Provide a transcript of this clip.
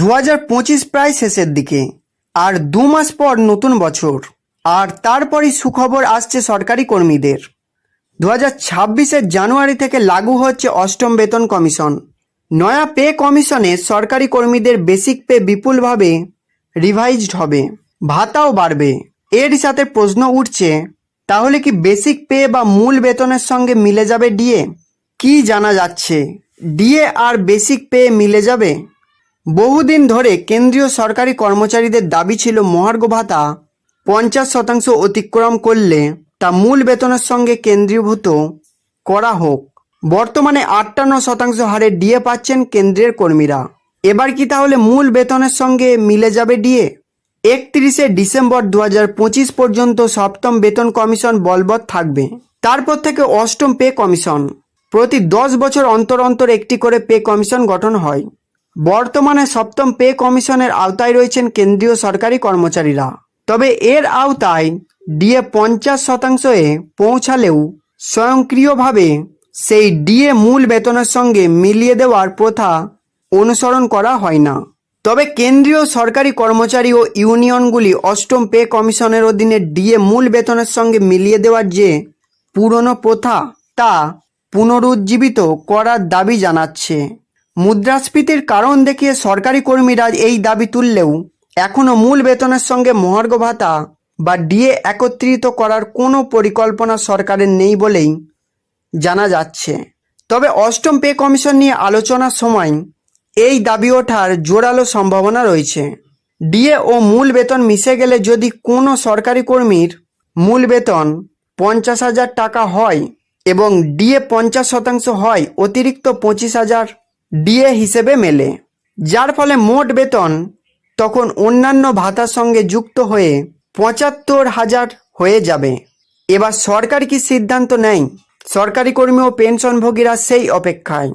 দু হাজার পঁচিশ প্রায় শেষের দিকে। আর দু মাস পর নতুন বছর। আর তারপরই সুখবর আসছে সরকারি কর্মীদের। দু হাজার জানুয়ারি থেকে লাগু হচ্ছে অষ্টম বেতন কমিশন। নয়া পে কমিশনে সরকারি কর্মীদের বেসিক পে বিপুলভাবে রিভাইজড হবে। ভাতাও বাড়বে। এর সাথে প্রশ্ন উঠছে, তাহলে কি বেসিক পে বা মূল বেতনের সঙ্গে মিলে যাবে ডিএ? কি জানা যাচ্ছে? ডিএ আর বেসিক পে মিলে যাবে? বহুদিন ধরে কেন্দ্রীয় সরকারি কর্মচারীদের দাবি ছিল মহার্ঘ ভাতা পঞ্চাশ শতাংশ অতিক্রম করলে তা মূল বেতনের সঙ্গে কেন্দ্রীভূত করা হোক। বর্তমানে আটান্ন শতাংশ হারে ডিএ পাচ্ছেন কেন্দ্রের কর্মীরা। এবার কি তাহলে মূল বেতনের সঙ্গে মিলে যাবে ডিএ? একত্রিশে ডিসেম্বর দু পর্যন্ত সপ্তম বেতন কমিশন বলবৎ থাকবে। তারপর থেকে অষ্টম পে কমিশন। প্রতি দশ বছর অন্তর অন্তর একটি করে পে কমিশন গঠন হয়। বর্তমানে সপ্তম পে কমিশনের আওতায় রয়েছেন কেন্দ্রীয় সরকারি কর্মচারীরা। তবে এর আওতায় ডিএ পঞ্চাশ শতাংশে পৌঁছালেও স্বয়ংক্রিয়ভাবে সেই ডিএ মূল বেতনের সঙ্গে মিলিয়ে দেওয়ার প্রথা অনুসরণ করা হয় না। তবে কেন্দ্রীয় সরকারি কর্মচারী ও ইউনিয়নগুলি অষ্টম পে কমিশনের অধীনে ডিএ মূল বেতনের সঙ্গে মিলিয়ে দেওয়ার যে পুরনো প্রথা, তা পুনরুজ্জীবিত করার দাবি জানাচ্ছে। মুদ্রাস্ফীতির কারণ দেখিয়ে সরকারি কর্মীরা এই দাবি তুললেও এখনও মূল বেতনের সঙ্গে মহার্ঘ ভাতা বা ডিএ একত্রিত করার কোনো পরিকল্পনা সরকারের নেই বলেই জানা যাচ্ছে। তবে অষ্টম পে কমিশন নিয়ে আলোচনার সময় এই দাবি ওঠার জোরালো সম্ভাবনা রয়েছে। ডিএ ও মূল বেতন মিশে গেলে যদি কোনো সরকারি কর্মীর মূল বেতন পঞ্চাশ হাজার টাকা হয় এবং ডিএ পঞ্চাশ শতাংশ হয়, অতিরিক্ত পঁচিশ হাজার ডিএ হিসেবে মেলে, যার ফলে মোট বেতন তখন অন্যান্য ভাতার সঙ্গে যুক্ত হয়ে পঁচাত্তর হাজার হয়ে যাবে। এবার সরকার কি সিদ্ধান্ত নেয়? সরকারি কর্মী ও পেনশনভোগীরা সেই অপেক্ষায়।